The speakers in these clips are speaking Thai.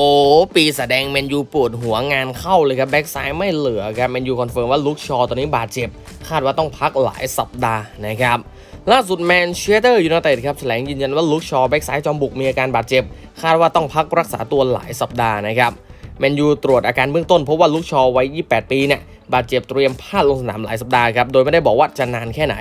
โอ้ ปีแสดงแมนยูปวดหัวงานเข้าเลยครับแบ็กซ้ายไม่เหลือครับแมนยูคอนเฟิร์มว่าลุกชอตอนนี้บาดเจ็บ คาดว่าต้องพักหลายสัปดาห์นะครับล่าสุดแมนเชสเตอร์ยูไนเต็ดครับแถลงยืนยันว่าลุกชอแบ็กซ้ายจอมบุกมีอาการบาดเจ็บ คาดว่าต้องพักรักษาตัวหลายสัปดาห์นะครับแมนยูตรวจอาการเบื้องต้นพบว่าลุกชอวัย 28 ปีเนี่ย บาดเจ็บเตรียมพลาดลงสนามหลายสัปดาห์ครับ โดยไม่ได้บอกว่าจะนานแค่ไหน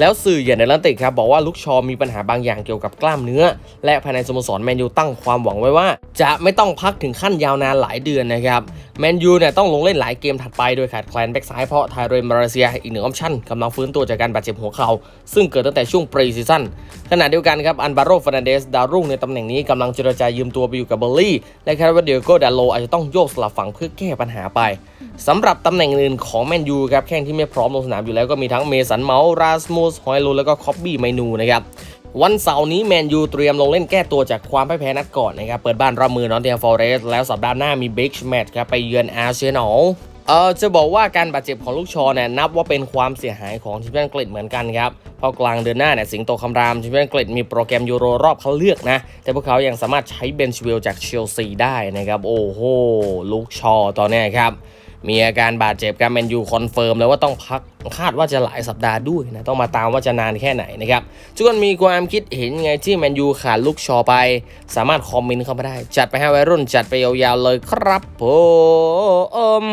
แล้วสื่ออย่างในลันติกครับบอกว่าลุกชอมีปัญหาบางอย่างเกี่ยวกับกล้ามเนื้อ และภายในสโมสรแมนยูตั้งความหวังไว้ว่า จะไม่ต้องพักถึงขั้นยาวนานหลายเดือนนะครับแมนยูเนี่ยต้องลงเล่นหลายเกมถัดไปโดยขาดแคลนแบ็กซ้ายเพราะไทเรนมาเลเซียอีกหนึ่งออปชั่นกำลังฟื้นตัวจากการบาดเจ็บหัวเข่าซึ่งเกิดตั้งแต่ช่วงปรีซีซั่นขณะเดียวกันครับอันบาโรฟานเดสดาวรุ่งในตำแหน่งนี้กำลังเจรจายืมตัวไปอยู่กับเบอร์ลี่และคาดว่าเดียโกดาโลอาจจะต้องโยกสลับฝั่งเพื่อแก้ปัญหาไป สำหรับตำแหน่งอื่นของแมนยูครับแข้งที่ไม่พร้อมลงสนามอยู่แล้วก็มีทั้งเมสันเมาส์ราสมูสฮอยลูแล้วก็คอบบี้ไมนูนะครับวันเสาร์นี้แมนยูเตรียมลงเล่นแก้ตัวจากความพ่ายแพ้นัดก่อนนะครับเปิดบ้านรับมือนอตเทียมฟอเรสต์แล้วสัปดาห์หน้ามีบิ๊กแมตช์ครับไปเยือนอาร์เซนอลเออจะบอกว่าการบาดเจ็บของลูกชอเนี่ยนับว่าเป็นความเสียหายของทีมอังกฤษเหมือนกันครับเพราะกลางเดือนหน้าเนี่ยสิงโตคำรามทีมอังกฤษมีโปรแกรมยูโรรอบคัดเลือกนะ แต่พวกเขายังสามารถใช้เบนช์วิลจากเชลซีได้นะครับโอ้โหลูกชอตอนนี้ครับ มีอาการบาดเจ็บการแมนยูคอนเฟิร์มแล้วว่าต้องพักคาดว่าจะหลายสัปดาห์ด้วยนะต้องมาตามว่าจะนานแค่ไหนนะครับทุกคนมีความคิดเห็นไงที่แมนยูขาดลูกชอไป สามารถคอมเมนต์เข้ามาได้ จัดไปให้วัยรุ่นจัดไปยาวๆเลยครับผม